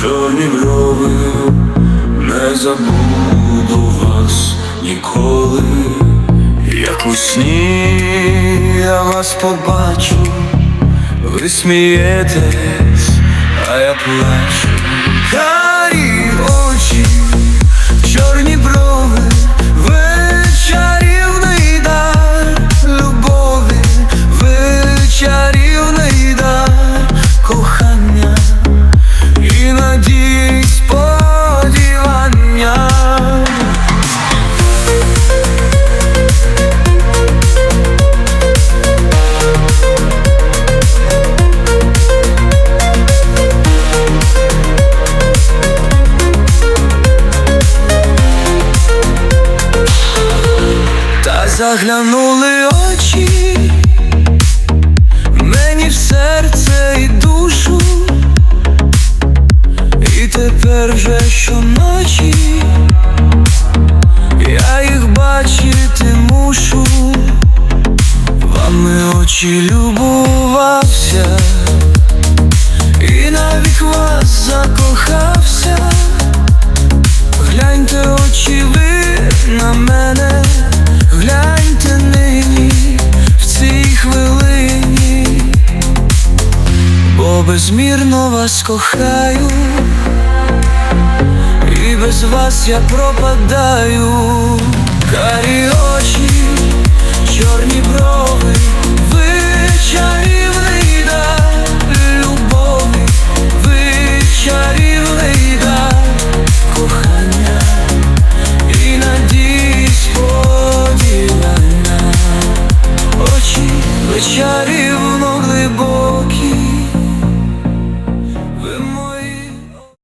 чорні брови, не забуду вас ніколи. Як у сні я вас побачу, ви смієтесь, а я плачу. Заглянули очі. Мені в серце і душу, і тепер вже щоночі. Я їх бачити мушу, вами очі любувався, і навіть вас закохався. бо безмірно вас кохаю, і без вас я пропадаю, карі очі, чорні брови, ви чарівний дар любові, ви чарівний дар кохання і надії очі вечарі.